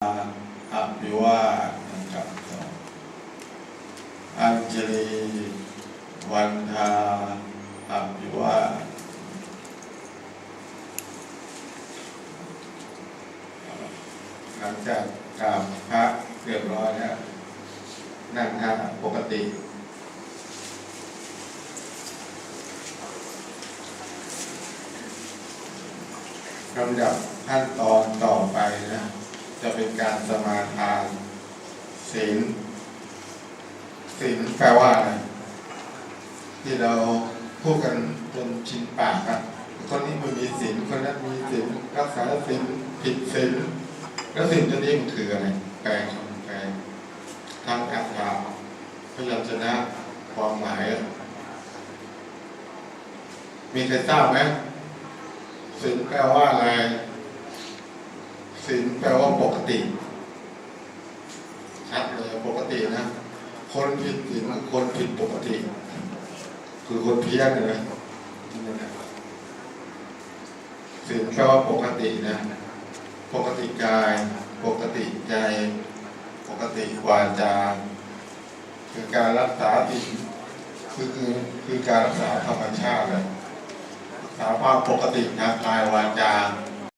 อภิวาทนะครับอัญเจลีวันทาอภิวาทหลังจากกราบพระเรียบร้อยแล้วนั่งท่าปกติลำดับขั้นตอนต่อไปนะ จะเป็นการสมาทานศีลศีลแปลว่าอะไรที่เราพูดกันจนชินปากอะคนนี้มันมีศีลคนนั้นมีศีลรักษาศีลผิดศีลแล้วศีลตัวนี้มันคืออะไรแปลคำแปลทางอัตถาพยัญชนะความหมาย มีใครทราบไหมศีลแปลว่าอะไร ลแปลว่าปกติชัดเลยปกตินะ คนผิดศีลคือคนผิดปกติ คือคนเพี้ยนเลยศีลแปลว่าปกตินะ ปกติกาย ปกติใจ ปกติวาจา คือการรักษาศีลคือคือคือการรักษาธรรมชาติเลยสาภาพปกติทางกายวาจา